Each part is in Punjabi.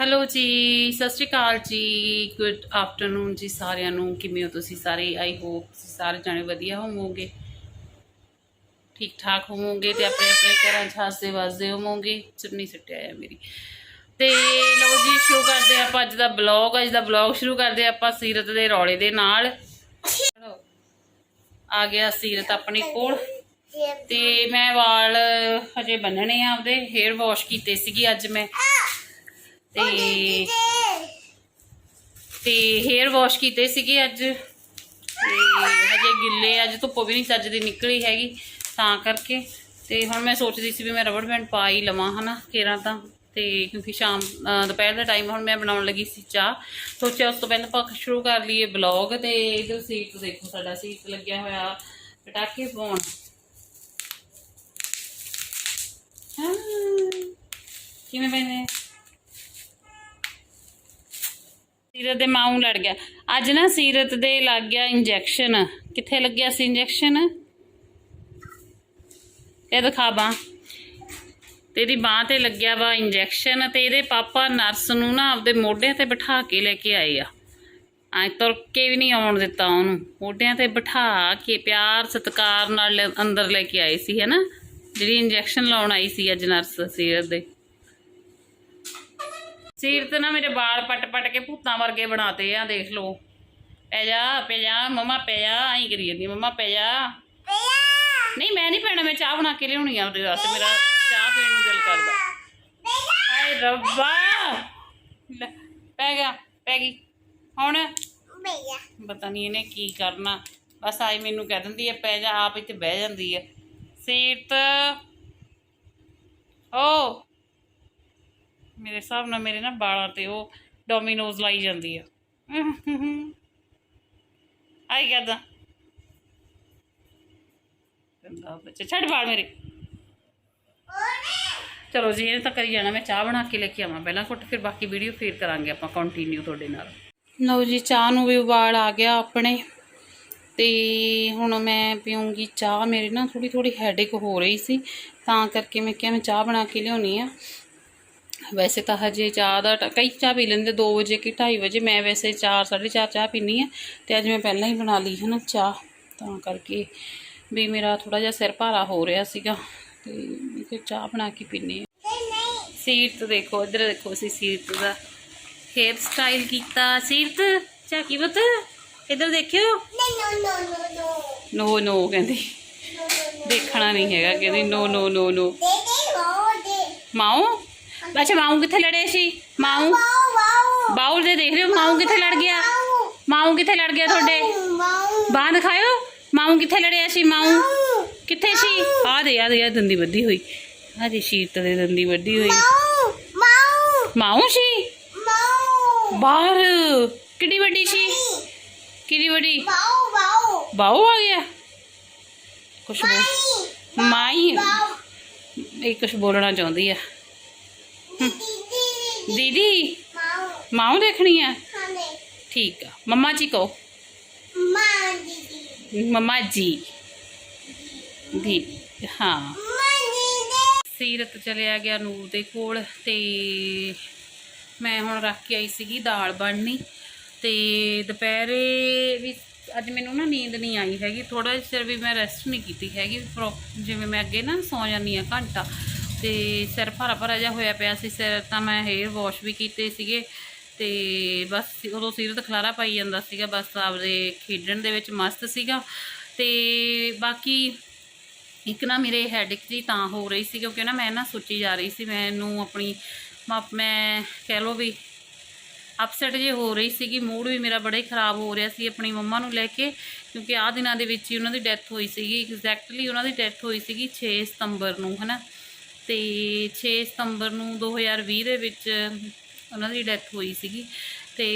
ਹੈਲੋ ਜੀ, ਸਤਿ ਸ਼੍ਰੀ ਅਕਾਲ ਜੀ। ਗੁੱਡ ਆਫਟਰਨੂਨ ਜੀ ਸਾਰਿਆਂ ਨੂੰ। ਕਿਵੇਂ ਹੋ ਤੁਸੀਂ ਸਾਰੇ? ਆਈ ਹੋਪ ਤੁਸੀਂ ਸਾਰੇ ਜਾਣੇ ਵਧੀਆ ਹੋਵੋਗੇ। ਠੀਕ ਠਾਕ ਹੋਵੋਗੇ ਤੇ ਆਪਣੇ ਆਪਣੇ ਘਰਾਂ 'ਚ ਹੱਸਦੇ ਵੱਸਦੇ ਹੋਵੋਗੇ? ਚੁੰਨੀ ਸੁੱਟਿਆ ਆ ਮੇਰੀ। ਤੇ ਲਓ ਜੀ, ਸ਼ੁਰੂ ਕਰਦੇ ਹਾਂ ਆਪਾਂ ਅੱਜ ਦਾ ਬਲੌਗ ਅੱਜ ਦਾ ਬਲੌਗ ਸ਼ੁਰੂ ਕਰਦੇ ਹਾਂ ਆਪਾਂ ਸੀਰਤ ਦੇ ਰੌਲੇ ਦੇ ਨਾਲ। ਆ ਗਿਆ ਸੀਰਤ ਆਪਣੇ ਕੋਲ। ਤੇ ਮੈਂ ਵਾਲ ਹਜੇ ਬੰਨਣੇ ਆ ਆਪਦੇ। ਹੇਅਰ ਵਾਸ਼ ਕੀਤੇ ਸੀਗੇ ਅੱਜ ਮੈਂ। ਤੇ ਤੇ ਹੇਅਰ ਵਾਸ਼ ਕੀਤੇ ਸੀਗੇ ਅੱਜ। ਤੇ ਹਜੇ ਗਿੱਲੇ ਅੱਜ ਧੁੱਪ ਵੀ ਨਹੀਂ ਸੱਜਦੀ ਨਿਕਲੀ ਹੈਗੀ ਤਾਂ ਕਰਕੇ। ਤੇ ਹੁਣ ਮੈਂ ਸੋਚਦੀ ਸੀ ਵੀ ਮੈਂ ਰਬੜ ਬੈਂਡ ਪਾ ਹੀ ਲਵਾਂ ਹਨਾ ਕੇਰਾਂ ਤਾਂ। ਤੇ ਕਿਉਂਕਿ ਸ਼ਾਮ ਦੁਪਹਿਰ ਦਾ ਟਾਈਮ ਹੁਣ ਮੈਂ ਬਣਾਉਣ ਲੱਗੀ ਸੀ ਚਾਹ। ਸੋਚਿਆ ਉਸ ਤੋਂ ਪਹਿਲਾਂ ਆਪਾਂ ਸ਼ੁਰੂ ਕਰ ਲਈਏ ਬਲੌਗ ਤੇ। ਇਧਰ ਸੀਟ ਦੇਖੋ ਸਾਡਾ ਸੀਟ ਲੱਗਿਆ ਹੋਇਆ ਪਟਾਕੇ ਪਾਉਣ। ਹਾਂ। ਕਿਵੇਂ ਪੈਨੇ ਸੀਰਤ ਦੇ ਮਾਂ ਲੜ ਗਿਆ। ਅੱਜ ਨਾ ਸੀਰਤ ਦੇ ਲੱਗ ਗਿਆ ਇੰਜੈਕਸ਼ਨ। ਕਿੱਥੇ ਲੱਗਿਆ ਸੀ ਇੰਜੈਕਸ਼ਨ? ਇਹ ਦਿਖਾ ਬਾਂਹ। ਤੇ ਇਹਦੀ ਬਾਹ ਤੇ ਲੱਗਿਆ ਵਾ ਇੰਜੈਕਸ਼ਨ ਤੇ ਇਹਦੇ ਪਾਪਾ ਨਰਸ ਨੂੰ ਨਾ ਆਪਦੇ ਮੋਢਿਆਂ ਤੇ ਬਿਠਾ ਕੇ ਲੈ ਕੇ ਆਏ ਆ। ਐ ਤੁਰ ਕੇ ਵੀ ਨਹੀਂ ਆਉਣ ਦਿੱਤਾ ਉਹਨੂੰ। ਮੋਢਿਆਂ ਤੇ ਬਿਠਾ ਕੇ ਪਿਆਰ ਸਤਿਕਾਰ ਨਾਲ ਅੰਦਰ ਲੈ ਕੇ ਆਏ ਸੀ ਹੈਨਾ ਜਿਹੜੀ ਇੰਜੈਕਸ਼ਨ ਲਾਉਣ ਆਈ ਸੀ ਅੱਜ ਨਰਸ ਸੀਰਤ ਦੇ। ਸਿਰ ਤੇ ਨਾ ਮੇਰੇ ਵਾਲ ਪੱਟ ਪੱਟ ਕੇ ਭੂਤਾਂ ਵਰਗੇ ਬਣਾਤੇ ਆ, ਦੇਖ ਲਓ। ਪੈ ਜਾ ਪੈ ਜਾ, ਮਮਾ ਪੈ ਜਾ, ਆਈ ਕਰੀ ਜਾਂਦੀ ਮਮਾ ਪੈ ਜਾ। ਨਹੀਂ, ਮੈਂ ਨਹੀਂ ਪੈਣਾ, ਮੈਂ ਚਾਹ ਬਣਾ ਕੇ ਲਿਆਉਣੀ ਆ ਉਹਦੇ ਵਾਸਤੇ, ਮੇਰਾ ਚਾਹ ਪੀਣ ਨੂੰ ਦਿਲ ਕਰਦਾ। ਹਾਏ ਰੱਬਾ! ਪੈ ਗਿਆ, ਪੈ ਗਈ। ਹੁਣ? ਪਤਾ ਨਹੀਂ ਇਹਨੇ ਕੀ ਕਰਨਾ। ਬਸ ਆਈ ਮੈਨੂੰ ਕਹਿ ਦਿੰਦੀ ਹੈ ਪੈ ਜਾ, ਆਪ ਇੱਥੇ ਬਹਿ ਜਾਂਦੀ ਹੈ ਸੀਰਤ ਓ! ਮੇਰੇ ਹਿਸਾਬ ਨਾਲ ਮੇਰੇ ਨਾ ਬਾਲਾਂ ਤੇ ਉਹ ਡੋਮੀਨੋਜ਼ ਲਾਈ ਜਾਂਦੀ ਆ। ਆਈ ਕਰਦਾ ਗੰਦਾ ਬੱਚਾ। ਛੱਡ ਬਾਲ ਮੇਰੇ। ਚਲੋ ਜੀ, ਇਹ ਤਾਂ ਕਰੀ ਜਾਣਾ ਮੈਂ, ਚਾਹ ਬਣਾ ਕੇ ਲੈ ਕੇ ਆਵਾਂ ਪਹਿਲਾਂ ਘੁੱਟ, ਫਿਰ ਬਾਕੀ ਵੀਡੀਓ ਫੇਰ ਕਰਾਂਗੇ ਆਪਾਂ ਕੰਟੀਨਿਊ ਤੁਹਾਡੇ ਨਾਲ। ਲਓ ਜੀ, ਚਾਹ ਨੂੰ ਵੀ ਉਬਾਲ ਆ ਗਿਆ ਆਪਣੇ। ਤੇ ਹੁਣ ਮੈਂ ਪੀਉਂਗੀ ਚਾਹ। ਮੇਰੇ ਨਾ ਥੋੜੀ ਥੋੜੀ ਹੈਡੇਕ ਹੋ ਰਹੀ ਸੀ, ਤਾਂ ਕਰਕੇ ਮੈਂ ਕਿਹਾ ਮੈਂ ਚਾਹ ਬਣਾ ਕੇ ਲਿਆਉਣੀ ਆ। ਵੈਸੇ ਤਾਂ ਹਜੇ ਚਾਹ ਦਾ ਕਈ ਚਾਹ ਪੀ ਲੈਂਦੇ 2 ਵਜੇ ਕਿ 2:30 ਵਜੇ ਮੈਂ ਵੈਸੇ 4 4:30 ਚਾਹ ਪੀਨੀ ਆ ਤੇ ਅੱਜ ਮੈਂ ਪਹਿਲਾਂ ਹੀ ਬਣਾ ਲਈ ਹੈ ਨਾ ਚਾਹ ਤਾਂ ਕਰਕੇ ਵੀ ਮੇਰਾ ਥੋੜਾ ਜਿਹਾ ਸਿਰ ਭਾਰਾ ਹੋ ਰਿਹਾ ਸੀਗਾ ਤੇ ਮੈਂ ਚਾਹ ਬਣਾ ਕੇ ਪੀਨੀ ਆ ਸੀਰਤ ਦੇਖੋ ਇੱਧਰ ਦੇਖੋ ਅਸੀਂ ਸੀਰਤ ਦਾ ਹੇਅਰ ਸਟਾਈਲ ਕੀਤਾ। ਸੀਰਤ ਚਾਕੀ ਬਤ ਇੱਧਰ ਦੇਖਿਓ। ਨੋ ਨੋ ਕਹਿੰਦੀ। ਦੇਖਣਾ ਨਹੀਂ ਹੈਗਾ ਕਹਿੰਦੀ ਨੋ ਨੋ ਨੋ ਨੋ। ਮਾਉ ਅੱਛਾ ਮਾਉ ਕਿੱਥੇ ਲੜੇ ਸੀ? ਮਾਉ ਬਾਉਲ ਦੇ ਦੇਖ ਰਹੇ ਹੋ ਮਾਉ ਕਿੱਥੇ ਲੜ ਗਿਆ? ਮਾਉ ਕਿੱਥੇ ਲੜ ਗਿਆ ਤੁਹਾਡੇ? ਬਾਹ ਦਿਖਾਇਓ। ਮਾਉ ਕਿੱਥੇ ਲੜਿਆ ਸੀ ਮਾਉ ਕਿੱਥੇ ਸੀ? ਆ ਦੇ ਆ ਦੇ ਆ ਦੰਦੀ ਵੱਡੀ ਹੋਈ। ਆ ਦੇ ਸ਼ੀਤ ਦੇ ਦੰਦੀ ਵੱਡੀ ਹੋਈ। ਮਾਉ ਸੀ? ਬਾਹਰ। ਕਿੱਡੀ ਵੱਡੀ ਸੀ? ਕਿੱਡੀ ਵੱਡੀ? ਬਾਉ ਆ ਗਿਆ। ਕੁਛ ਬੋਲ ਮਾਈ। ਇਹ ਕੁਛ ਬੋਲਣਾ ਚਾਹੁੰਦੀ ਆ। ਦੀਦੀ। ਮਾਉ ਦੇਖਣੀ ਆ? ਠੀਕ ਆ। ਮੰਮਾ ਜੀ ਕਹੋ। ਮੰਮਾ ਜੀ। ਦੀ ਹਾਂ। ਸੀਰਤ ਚਲਿਆ ਗਿਆ ਨੂਰ ਦੇ ਕੋਲ ਤੇ ਮੈਂ ਹੁਣ ਰੱਖ ਕੇ ਆਈ ਸੀਗੀ ਦਾਲ ਬਣਨੀ ਤੇ ਦੁਪਹਿਰੇ ਵੀ ਅੱਜ ਮੈਨੂੰ ਨਾ ਨੀਂਦ ਨਹੀਂ ਆਈ ਹੈਗੀ। ਥੋੜਾ ਜਿਹਾ ਵੀ ਮੈਂ ਰੈਸਟ ਨਹੀਂ ਕੀਤੀ ਹੈਗੀ। ਜਿਵੇਂ ਮੈਂ ਅੱਗੇ ਨਾ ਸੌ ਜਾਂਦੀ ਆ ਘੰਟਾ। ਤੇ ਸਿਰ ਭਰਾ ਭਰਾ ਜਿਹਾ ਹੋਇਆ ਪਿਆ ਸੀ, ਸਿਰ ਤਾਂ ਮੈਂ ਹੇਅਰ ਵਾਸ਼ ਵੀ ਕੀਤੇ ਸੀਗੇ ਤੇ ਬਸ ਉਦੋਂ ਸੀਰਤ ਖਲਾਰਾ ਪਾਈ ਜਾਂਦਾ ਸੀਗਾ, ਬਸ ਆਪਦੇ ਖੇਡਣ ਦੇ ਵਿੱਚ ਮਸਤ ਸੀਗਾ ਤੇ ਬਾਕੀ ਇੱਕ ਨਾ ਮੇਰੇ ਹੈਡਿਕ ਜੀ ਤਾਂ ਹੋ ਰਹੀ ਸੀ ਕਿਉਂਕਿ ਨਾ ਮੈਂ ਨਾ ਸੋਚੀ ਜਾ ਰਹੀ ਸੀ, ਮੈਨੂੰ ਆਪਣੀ ਮ- ਮੈਂ ਕਹਿ ਲਓ ਵੀ ਅਪਸੈਟ ਜੇ ਹੋ ਰਹੀ ਸੀਗੀ ਮੂਡ ਵੀ ਮੇਰਾ ਬੜਾ ਹੀ ਖਰਾਬ ਹੋ ਰਿਹਾ ਸੀ ਆਪਣੀ ਮੰਮਾ ਨੂੰ ਲੈ ਕੇ ਕਿਉਂਕਿ ਆਹ ਦਿਨਾਂ ਦੇ ਵਿੱਚ ਹੀ ਉਹਨਾਂ ਦੀ ਡੈਥ ਹੋਈ ਸੀਗੀ ਐਗਜ਼ੈਕਟਲੀ ਉਹਨਾਂ ਦੀ ਡੈਥ ਹੋਈ ਸੀਗੀ 6 ਸਤੰਬਰ ਨੂੰ, ਹਨਾ। ਤੇ 6 ਸਤੰਬਰ ਨੂੰ 2020 ਦੇ ਵਿੱਚ ਉਹਨਾਂ ਦੀ ਡੈਥ ਹੋਈ ਸੀਗੀ। ਤੇ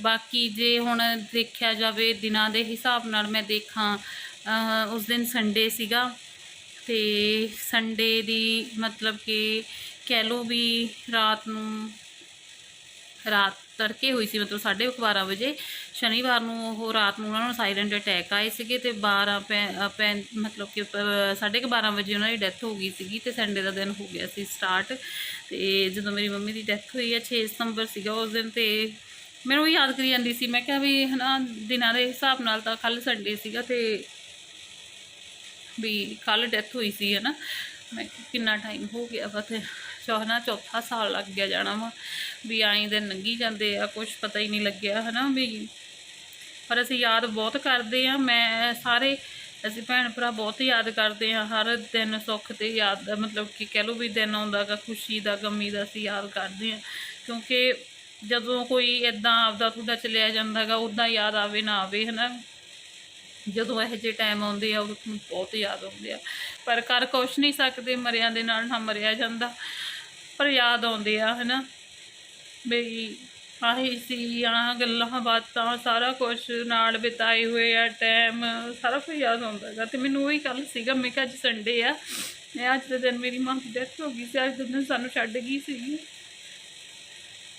ਬਾਕੀ ਜੇ ਹੁਣ ਦੇਖਿਆ ਜਾਵੇ ਦਿਨਾਂ ਦੇ ਹਿਸਾਬ ਨਾਲ ਮੈਂ ਦੇਖਾਂ ਉਸ ਦਿਨ ਸੰਡੇ ਸੀਗਾ। ਤੇ ਸੰਡੇ ਦੀ ਮਤਲਬ ਕਿ ਕਹਿ ਲਓ ਵੀ ਰਾਤ ਨੂੰ ਰਾਤ ਤੜਕੇ ਹੋਈ ਸੀ ਮਤਲਬ 12:30 ਵਜੇ। ਸ਼ਨੀਵਾਰ ਨੂੰ ਉਹ ਰਾਤ ਨੂੰ ਉਹਨਾਂ ਨੂੰ ਸਾਇਲੈਂਟ ਅਟੈਕ ਆਏ ਸੀਗੇ ਤੇ 12 ਪੈਂ ਅ, ਮਤਲਬ ਕਿ 12:30 ਵਜੇ ਉਹਨਾਂ ਦੀ ਡੈਥ ਹੋ ਗਈ ਸੀਗੀ ਤੇ ਸੰਡੇ ਦਾ ਦਿਨ ਹੋ ਗਿਆ ਸੀ ਸਟਾਰਟ ਤੇ ਜਦੋਂ ਮੇਰੀ ਮੰਮੀ ਦੀ ਡੈਥ ਹੋਈ ਹੈ 6 ਸਤੰਬਰ ਸੀਗਾ ਉਸ ਦਿਨ ਤੇ ਮੈਨੂੰ ਯਾਦ ਕਰੀ ਜਾਂਦੀ ਸੀ। ਮੈਂ ਕਿਹਾ ਵੀ ਹਨਾ ਦਿਨਾਂ ਦੇ ਹਿਸਾਬ ਨਾਲ ਤਾਂ ਕੱਲ ਸੰਡੇ ਸੀਗਾ ਤੇ ਵੀ ਕੱਲ ਡੈਥ ਹੋਈ ਸੀ ਹਨਾ। ਮੈਂ ਕਿੰਨਾ ਟਾਈਮ ਹੋ ਗਿਆ ਵਾ ਤੇ ਚੌਥਾ ਚੌਥਾ ਸਾਲ ਲੱਗ ਗਿਆ ਜਾਣਾ ਵਾ, ਵੀ ਆਈ ਦਿਨ ਲੰਘੀ ਜਾਂਦੇ ਆ ਕੁਝ ਪਤਾ ਹੀ ਨਹੀਂ ਲੱਗਿਆ ਹਨਾ ਵੀ ਪਰ ਅਸੀਂ ਯਾਦ ਬਹੁਤ ਕਰਦੇ ਆ, ਮੈਂ ਸਾਰੇ ਅਸੀਂ ਭੈਣ ਭਰਾ ਬਹੁਤ ਯਾਦ ਕਰਦੇ ਆ, ਹਰ ਦਿਨ ਸੁੱਖ ਤੇ ਯਾਦ ਦਾ ਮਤਲਬ ਕਿ ਕਹਿ ਲਓ ਵੀ ਦਿਨ ਆਉਂਦਾ ਗਾ, ਖੁਸ਼ੀ ਦਾ, ਗਮੀ ਦਾ ਅਸੀਂ ਯਾਦ ਕਰਦੇ ਆ, ਕਿਉਂਕਿ ਜਦੋਂ ਕੋਈ ਇਦਾਂ ਆਪਦਾ ਤੁਹਾਡਾ ਚਲਿਆ ਜਾਂਦਾ ਗਾ ਉਦਾਂ ਯਾਦ ਆਵੇ ਨਾ ਆਵੇ ਹਨਾ, ਜਦੋਂ ਇਹੋ ਜਿਹੇ ਟਾਈਮ ਆਉਂਦੇ ਆ, ਉਦੋਂ ਤੁਹਾਨੂੰ ਬਹੁਤ ਯਾਦ ਆਉਂਦੇ ਆ, ਪਰ ਕਰ ਕੁਛ ਨਹੀਂ ਸਕਦੇ, ਮਰਿਆਂ ਦੇ ਨਾਲ ਨਾ ਮਰਿਆ ਜਾਂਦਾ ਪਰ ਯਾਦ ਆਉਂਦੇ ਆ, ਹਨਾ? ਬਈ ਆਹੀ ਸੀ ਆ ਗੱਲਾਂ ਬਾਤਾਂ, ਸਾਰਾ ਕੁਝ ਨਾਲ ਬਿਤਾਏ ਹੋਏ ਆ ਟਾਈਮ ਸਾਰਾ ਕੁਝ ਯਾਦ ਆਉਂਦਾ ਗਾ ਤੇ ਮੈਨੂੰ ਉਹੀ ਕੱਲ ਸੀਗਾ, ਮੈਂ ਕਿਹਾ ਅੱਜ ਸੰਡੇ ਆ। ਮੈਂ ਅੱਜ ਦੇ ਦਿਨ ਮੇਰੀ ਮਾਂ ਦੀ ਡੈਥ ਹੋ ਗਈ ਸੀ, ਅੱਜ ਦੇ ਦਿਨ ਸਾਨੂੰ ਛੱਡ ਗਈ ਸੀਗੀ।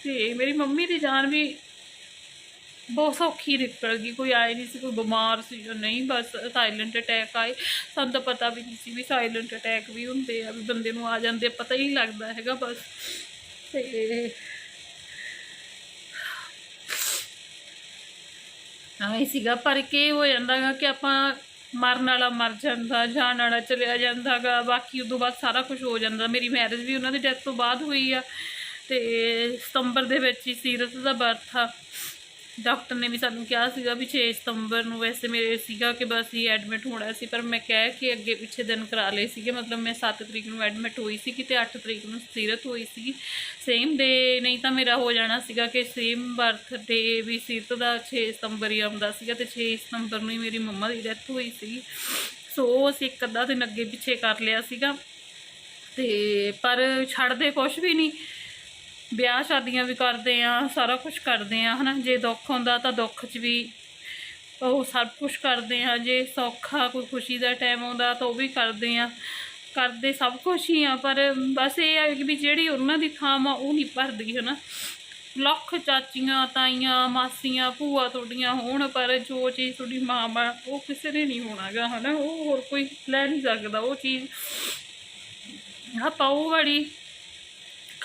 ਤੇ ਮੇਰੀ ਮੰਮੀ ਦੀ ਜਾਨ ਵੀ ਬਹੁਤ ਸੌਖੀ ਨਿਕਲ ਗਈ, ਕੋਈ ਆਏ ਨਹੀਂ ਸੀ, ਕੋਈ ਬਿਮਾਰ ਸੀ, ਜੋ ਨਹੀਂ, ਬਸ ਸਾਇਲੈਂਟ ਅਟੈਕ ਆਏ। ਸਾਨੂੰ ਤਾਂ ਪਤਾ ਵੀ ਨਹੀਂ ਸੀ ਵੀ ਸਾਇਲੈਂਟ ਅਟੈਕ ਵੀ ਹੁੰਦੇ ਆ, ਵੀ ਬੰਦੇ ਨੂੰ ਆ ਜਾਂਦੇ ਪਤਾ ਹੀ ਨਹੀਂ ਲੱਗਦਾ ਹੈਗਾ ਬਸ। ਤੇ ਆਏ ਸੀਗਾ, ਪਰ ਕੀ ਹੋ ਜਾਂਦਾਗਾ ਕਿ ਆਪਾਂ ਮਰਨ ਵਾਲਾ ਮਰ ਜਾਂਦਾ, ਜਾਣ ਵਾਲਾ ਚਲਿਆ ਜਾਂਦਾਗਾ, ਬਾਕੀ ਉਦੋਂ ਬਾਅਦ ਸਾਰਾ ਕੁਝ ਹੋ ਜਾਂਦਾ। ਮੇਰੀ ਮੈਰਿਜ ਵੀ ਉਹਨਾਂ ਦੀ ਡੈਥ ਤੋਂ ਬਾਅਦ ਹੋਈ ਆ, ਤੇ ਸਤੰਬਰ ਦੇ ਵਿੱਚ ਹੀ ਸੀਰਤ ਦਾ ਬਰਥ ਆ। ਡਾਕਟਰ ਨੇ ਵੀ ਸਾਨੂੰ ਕਿਹਾ ਸੀਗਾ ਵੀ 6 ਸਤੰਬਰ ਨੂੰ ਵੈਸੇ ਮੇਰੇ ਸੀਗਾ ਕਿ ਬਸ ਹੀ ਐਡਮਿਟ ਹੋਣਾ ਸੀ, ਪਰ ਮੈਂ ਕਹਿ ਕੇ ਅੱਗੇ ਪਿੱਛੇ ਦਿਨ ਕਰਾ ਲਏ ਸੀਗੇ। ਮਤਲਬ ਮੈਂ 7 ਤਰੀਕ ਨੂੰ ਐਡਮਿਟ ਹੋਈ ਸੀ ਤੇ 8 ਤਰੀਕ ਨੂੰ ਸੀਰਤ ਹੋਈ ਸੀ ਸੇਮ ਡੇ ਨਹੀਂ ਤਾਂ ਮੇਰਾ ਹੋ ਜਾਣਾ ਸੀਗਾ ਕਿ ਸੇਮ ਬਰਥ ਡੇ ਵੀ ਸੀਰਤ ਦਾ 6 ਸਤੰਬਰ ਹੀ ਆਉਂਦਾ ਸੀਗਾ ਤੇ 6 ਸਤੰਬਰ ਨੂੰ ਹੀ ਮੇਰੀ ਮੰਮਾ ਦੀ ਡੈਥ ਹੋਈ ਸੀ ਸੋ ਉਹ ਅਸੀਂ ਇੱਕ ਅੱਧਾ ਦਿਨ ਅੱਗੇ ਪਿੱਛੇ ਕਰ ਲਿਆ ਸੀਗਾ। ਤੇ ਪਰ ਛੱਡਦੇ ਕੁਛ ਵੀ ਨਹੀਂ। ਵਿਆਹ ਸ਼ਾਦੀਆਂ ਵੀ ਕਰਦੇ ਆ, ਸਾਰਾ ਕੁਝ ਕਰਦੇ ਆ, ਹਨਾ? ਜੇ ਦੁੱਖ ਹੁੰਦਾ ਤਾਂ ਦੁੱਖ 'ਚ ਵੀ ਉਹ ਸਭ ਕੁਝ ਕਰਦੇ ਆ। ਜੇ ਸੌਖਾ ਕੋਈ ਖੁਸ਼ੀ ਦਾ ਟਾਈਮ ਆਉਂਦਾ ਤਾਂ ਉਹ ਵੀ ਕਰਦੇ ਆ। ਕਰਦੇ ਸਭ ਕੁਝ ਹੀ ਆ, ਪਰ ਬਸ ਇਹ ਆ ਕਿ ਵੀ ਜਿਹੜੀ ਉਹਨਾਂ ਦੀ ਥਾਂ ਆ ਉਹ ਨਹੀਂ ਭਰਦੀ, ਹਨਾ? ਲੱਖ ਚਾਚੀਆਂ, ਤਾਈਆਂ, ਮਾਸੀਆਂ, ਭੂਆ ਤੁਹਾਡੀਆਂ ਹੋਣ, ਪਰ ਜੋ ਚੀਜ਼ ਤੁਹਾਡੀ ਮਾਂ ਬਾ ਉਹ ਕਿਸੇ ਨੇ ਨਹੀਂ ਹੋਣਾਗਾ ਹਨਾ? ਉਹ ਹੋਰ ਕੋਈ ਲੈ ਨਹੀਂ ਸਕਦਾ, ਉਹ ਚੀਜ਼। ਆਪਾਂ ਉਹ ਵਾਲੀ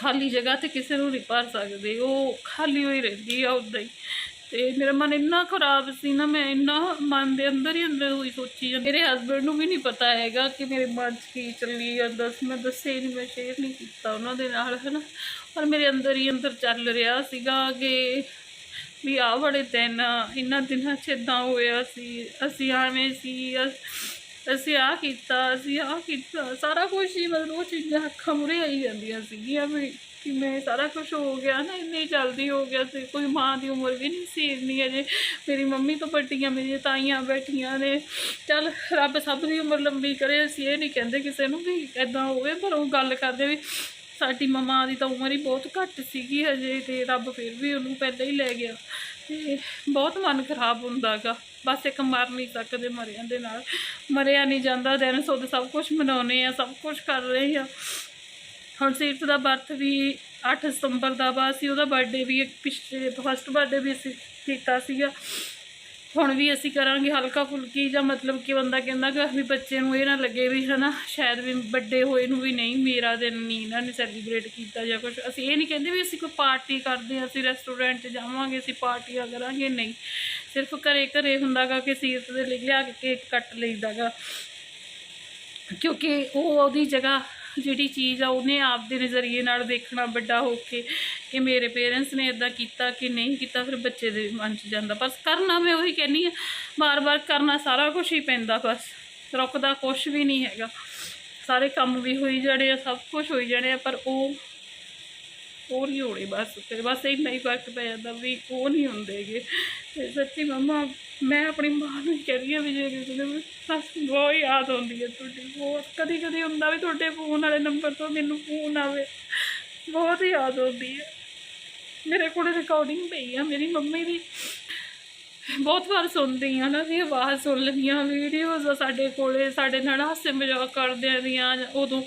ਖਾਲੀ ਜਗ੍ਹਾ ਤੇ ਕਿਸੇ ਨੂੰ ਨਹੀਂ ਭਰ ਸਕਦੇ, ਉਹ ਖਾਲੀ ਹੋਈ ਰਹਿੰਦੀ ਆ ਉਦਾਂ ਹੀ। ਤੇ ਮੇਰਾ ਮਨ ਇੰਨਾ ਖਰਾਬ ਸੀ ਨਾ, ਮੈਂ ਇੰਨਾ ਮਨ ਦੇ ਅੰਦਰ ਹੀ ਅੰਦਰ ਹੋਈ ਸੋਚੀ ਜਾਂਦੀ। ਮੇਰੇ ਹਸਬੰਡ ਨੂੰ ਵੀ ਨਹੀਂ ਪਤਾ ਹੈਗਾ ਕਿ ਮੇਰੇ ਮਨ 'ਚ ਕੀ ਚੱਲੀ ਜਾਂਦਾ ਸੀ ਮੈਂ ਦੱਸੇ ਨਹੀਂ, ਮੈਂ ਸ਼ੇਅਰ ਨਹੀਂ ਕੀਤਾ ਉਹਨਾਂ ਦੇ ਨਾਲ, ਹਨਾ। ਪਰ ਮੇਰੇ ਅੰਦਰ ਹੀ ਅੰਦਰ ਚੱਲ ਰਿਹਾ ਸੀਗਾ ਕਿ ਵੀ ਆਹ ਬੜੇ ਦਿਨ ਇਹਨਾਂ ਦਿਨਾਂ 'ਚ ਇਦਾਂ ਹੋਇਆ ਸੀ, ਅਸੀਂ ਐਵੇਂ ਸੀ ਅਸੀਂ ਆਹ ਕੀਤਾ, ਅਸੀਂ ਆਹ ਕੀਤਾ। ਸਾਰਾ ਕੁਝ ਹੀ ਮਤਲਬ ਉਹ ਚੀਜ਼ਾਂ ਅੱਖਾਂ ਮੁਰੇ ਆਈ ਜਾਂਦੀਆਂ ਸੀਗੀਆਂ ਵੀ, ਕਿ ਮੈਂ ਸਾਰਾ ਕੁਝ ਹੋ ਗਿਆ ਨਾ, ਇੰਨੀ ਜਲਦੀ ਹੋ ਗਿਆ ਸੀ। ਕੋਈ ਮਾਂ ਦੀ ਉਮਰ ਵੀ ਨਹੀਂ ਸੀ ਇੰਨੀ ਅਜੇ। ਮੇਰੀ ਮੰਮੀ ਤੋਂ ਵੱਡੀਆਂ ਮੇਰੀਆਂ ਤਾਈਆਂ ਬੈਠੀਆਂ ਨੇ। ਚੱਲ ਰੱਬ ਸਭ ਦੀ ਉਮਰ ਲੰਬੀ ਕਰੇ, ਅਸੀਂ ਇਹ ਨਹੀਂ ਕਹਿੰਦੇ ਕਿਸੇ ਨੂੰ ਵੀ ਇਦਾਂ ਹੋਵੇ, ਪਰ ਉਹ ਗੱਲ ਕਰਦੇ ਵੀ ਸਾਡੀ ਮਮਾ ਦੀ ਤਾਂ ਉਮਰ ਹੀ ਬਹੁਤ ਘੱਟ ਸੀਗੀ ਹਜੇ, ਤੇ ਰੱਬ ਫਿਰ ਵੀ ਉਹਨੂੰ ਪਹਿਲਾਂ ਹੀ ਲੈ ਗਿਆ। ਤੇ ਬਹੁਤ ਮਨ ਖਰਾਬ ਹੁੰਦਾਗਾ। ਬਸ ਇੱਕ ਮਰ ਨਹੀਂ ਸਕਦੇ ਮਰਿਆਂ ਦੇ ਨਾਲ। ਮਰਿਆ ਨਹੀਂ ਜਾਂਦਾ ਦਿਨ ਸੁੱਧ ਸਭ ਕੁਝ ਮਨਾਉਨੇ ਆ ਸਭ ਕੁਝ ਕਰ ਰਹੇ ਆ ਹੁਣ ਸੀਰਤ ਦਾ ਬਰਥ ਵੀ 8 ਸਤੰਬਰ ਦਾ ਵਾ ਸੀ ਉਹਦਾ ਬਰਥਡੇ ਵੀ ਇੱਕ ਪਿਛਲੇ ਫਸਟ ਬਰਥਡੇ ਵੀ ਅਸੀਂ ਕੀਤਾ ਸੀਗਾ। ਹੁਣ ਵੀ ਅਸੀਂ ਕਰਾਂਗੇ ਹਲਕਾ ਫੁਲਕੀ ਜਾਂ ਮਤਲਬ ਕਿ ਬੰਦਾ ਕਹਿੰਦਾ ਕਿ ਵੀ ਬੱਚੇ ਨੂੰ ਇਹ ਨਾ ਲੱਗੇ ਵੀ ਹਨਾ, ਸ਼ਾਇਦ ਵੀ ਵੱਡੇ ਹੋਏ ਨੂੰ ਵੀ ਨਹੀਂ, ਮੇਰਾ ਦਿਨ ਨਹੀਂ ਇਹਨਾਂ ਨੇ ਸੈਲੀਬ੍ਰੇਟ ਕੀਤਾ ਜਾਂ ਕੁਝ ਅਸੀਂ ਇਹ ਨਹੀਂ ਕਹਿੰਦੇ ਵੀ ਅਸੀਂ ਕੋਈ ਪਾਰਟੀ ਕਰਦੇ ਹਾਂ, ਅਸੀਂ ਰੈਸਟੋਰੈਂਟ 'ਚ ਜਾਵਾਂਗੇ, ਅਸੀਂ ਪਾਰਟੀਆਂ ਕਰਾਂਗੇ, ਨਹੀਂ। ਸਿਰਫ ਘਰੇ ਘਰੇ ਹੁੰਦਾਗਾ ਕਿ ਸੀਰਤ ਦੇ ਲਈ ਲਿਆ ਕੇ ਕੇਕ ਕੱਟ ਲਈਦਾਗਾ। ਕਿਉਂਕਿ ਉਹ ਉਹਦੀ ਜਗ੍ਹਾ ਜਿਹੜੀ ਚੀਜ਼ ਆ, ਉਹਨੇ ਆਪ ਦੇ ਨਜ਼ਰੀਏ ਨਾਲ ਦੇਖਣਾ ਵੱਡਾ ਹੋ ਕੇ। ਕਿ ਮੇਰੇ ਪੇਰੈਂਟਸ ਨੇ ਇਦਾਂ ਕੀਤਾ ਕਿ ਨਹੀਂ ਕੀਤਾ, ਫਿਰ ਬੱਚੇ ਦੇ ਮਨ 'ਚ ਜਾਂਦਾ। ਬਸ ਕਰਨਾ ਮੈਂ ਉਹੀ ਕਹਿੰਨੀ ਆ ਬਾਰ-ਬਾਰ ਕਰਨਾ ਸਾਰਾ ਕੁਝ ਹੀ ਪੈਂਦਾ ਬਸ। ਰੁਕਦਾ ਕੁਝ ਵੀ ਨਹੀਂ ਹੈਗਾ। ਸਾਰੇ ਕੰਮ ਵੀ ਹੋਈ ਜਾਣੇ ਆ, ਸਭ ਕੁਝ ਹੋਈ ਜਾਣੇ ਆ, ਪਰ ਉਹ ਉਹ ਨਹੀਂ ਹੋਣੇ ਬਸ ਤੇ ਬਸ ਇੰਨਾ ਹੀ ਫ਼ਰਕ ਪੈ ਜਾਂਦਾ ਵੀ ਉਹ ਨਹੀਂ ਹੁੰਦੇਗੇ ਤੇ ਸੱਚੀ ਮੰਮਾ, ਮੈਂ ਆਪਣੀ ਮਾਂ ਨੂੰ ਕਹਿੰਦੀ ਆ ਵੀ ਜੇ ਕਿਸੇ ਨੂੰ ਸੱਸ ਬਹੁਤ ਯਾਦ ਆਉਂਦੀ ਹੈ ਤੁਹਾਡੀ, ਬਹੁਤ। ਕਦੀ ਕਦੀ ਹੁੰਦਾ ਵੀ ਤੁਹਾਡੇ ਫੋਨ ਵਾਲੇ ਨੰਬਰ ਤੋਂ ਮੈਨੂੰ ਫੋਨ ਆਵੇ। ਬਹੁਤ ਯਾਦ ਆਉਂਦੀ ਹੈ। ਮੇਰੇ ਕੋਲ ਰਿਕਾਰਡਿੰਗ ਪਈ ਆ, ਮੇਰੀ ਮੰਮੀ ਦੀ ਬਹੁਤ ਵਾਰ ਸੁਣਦੀ ਆ ਨਾ ਦੀ ਆਵਾਜ਼ ਸੁਣ ਲੈਂਦੀਆਂ ਵੀਡੀਓਜ਼ ਆ ਸਾਡੇ ਕੋਲੇ, ਸਾਡੇ ਨਾਲ ਹਾਸੇ ਮਜ਼ਾਕ ਕਰਦਿਆਂ ਦੀਆਂ, ਉਦੋਂ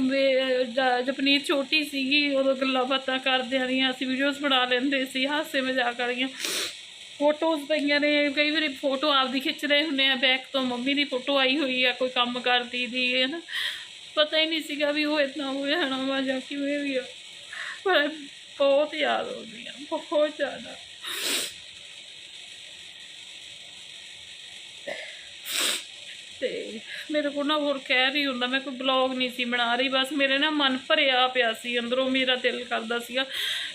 ਵੀ ਜ- ਜਪਨੀਤ ਛੋਟੀ ਸੀਗੀ, ਉਦੋਂ ਗੱਲਾਂ ਬਾਤਾਂ ਕਰਦਿਆਂ ਦੀਆਂ, ਅਸੀਂ ਵੀਡੀਓਜ਼ ਬਣਾ ਲੈਂਦੇ ਸੀ, ਹਾਸੇ ਮਜ਼ਾਕ ਵਾਲੀਆਂ। ਫੋਟੋਜ਼ ਪਈਆਂ ਨੇ, ਕਈ ਵਾਰੀ ਫੋਟੋ ਆਪਦੀ ਖਿੱਚ ਰਹੇ ਹੁੰਦੇ ਆ ਬੈਕ ਤੋਂ ਮੰਮੀ ਦੀ ਫੋਟੋ ਆਈ ਹੋਈ ਆ, ਕੋਈ ਕੰਮ ਕਰਦੀ ਦੀ ਹੈ ਨਾ ਪਤਾ ਹੀ ਨਹੀਂ ਸੀਗਾ ਵੀ ਉਹ ਇਦਾਂ ਹੋ ਜਾਣਾ ਵਾ ਜਾਂ ਕਿਵੇਂ ਵੀ ਆ। ਪਰ ਬਹੁਤ ਯਾਦ ਆਉਂਦੀ ਆ ਬਹੁਤ ਜ਼ਿਆਦਾ। ਤੇ ਮੇਰੇ ਕੋਲ ਨਾ ਹੋਰ ਕਹਿ ਰਹੀ ਹੁੰਦਾ, ਮੈਂ ਕੋਈ ਬਲੌਗ ਨਹੀਂ ਸੀ ਬਣਾ ਰਹੀ, ਬਸ ਮੇਰੇ ਨਾ ਮਨ ਭਰਿਆ ਪਿਆ ਸੀ, ਅੰਦਰੋਂ ਮੇਰਾ ਦਿਲ ਕਰਦਾ ਸੀਗਾ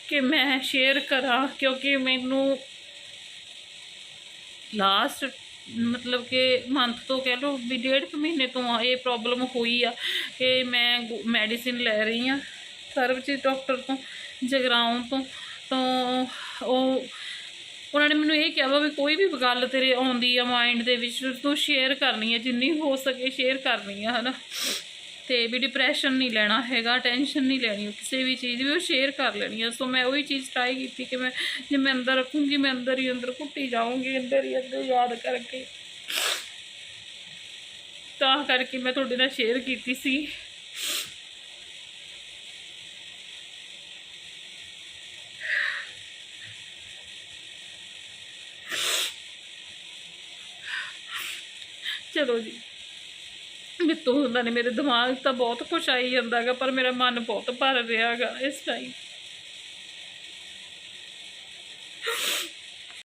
ਕਿ ਮੈਂ ਸ਼ੇਅਰ ਕਰਾਂ, ਕਿਉਂਕਿ ਮੈਨੂੰ ਲਾਸਟ ਮਤਲਬ ਕਿ ਮੰਥ ਤੋਂ ਕਹਿ ਲਓ ਵੀ ਡੇਢ ਕੁ ਮਹੀਨੇ ਤੋਂ ਇਹ ਪ੍ਰੋਬਲਮ ਹੋਈ ਆ ਕਿ ਮੈਂ ਮੈਡੀਸਿਨ ਲੈ ਰਹੀ ਆ ਸਰਬਜੀਤ ਡਾਕਟਰ ਤੋਂ। ਜਗਰਾਉਂ ਤੋਂ ਤੋਂ ਉਹ, ਉਹਨਾਂ ਨੇ ਮੈਨੂੰ ਇਹ ਕਿਹਾ ਵਾ ਵੀ ਕੋਈ ਵੀ ਗੱਲ ਤੇਰੇ ਆਉਂਦੀ ਆ ਮਾਈਂਡ ਦੇ ਵਿੱਚ ਤੂੰ ਸ਼ੇਅਰ ਕਰਨੀ ਹੈ ਜਿੰਨੀ ਹੋ ਸਕੇ ਸ਼ੇਅਰ ਕਰਨੀ ਆ, ਹਨਾ। ਤੇ ਵੀ ਡਿਪਰੈਸ਼ਨ ਨਹੀਂ ਲੈਣਾ ਹੈਗਾ ਟੈਨਸ਼ਨ ਨਹੀਂ ਲੈਣੀ ਕਿਸੇ ਵੀ ਚੀਜ਼ ਵੀ ਉਹ ਸ਼ੇਅਰ ਕਰ ਲੈਣੀ ਆ। ਸੋ ਮੈਂ ਉਹੀ ਚੀਜ਼ ਟਰਾਈ ਕੀਤੀ ਕਿ ਮੈਂ, ਜੇ ਮੈਂ ਅੰਦਰ ਰੱਖੂੰਗੀ, ਮੈਂ ਅੰਦਰ ਹੀ ਅੰਦਰ ਘੁੱਟੀ ਜਾਊਂਗੀ, ਅੰਦਰ ਹੀ ਅੰਦਰ ਯਾਦ ਕਰਕੇ। ਤਾਂ ਕਰਕੇ ਮੈਂ ਤੁਹਾਡੇ ਨਾਲ ਸ਼ੇਅਰ ਕੀਤੀ ਸੀ। ਚਲੋ ਜੀ। ਮਿੱਤੋਂ ਹੁੰਦਾ ਨੇ ਮੇਰੇ ਦਿਮਾਗ ਤਾਂ ਬਹੁਤ ਕੁਛ ਆਈ ਜਾਂਦਾਗਾ, ਪਰ ਮੇਰਾ ਮਨ ਬਹੁਤ ਭਰ ਰਿਹਾਗਾ ਇਸ ਟਾਈਮ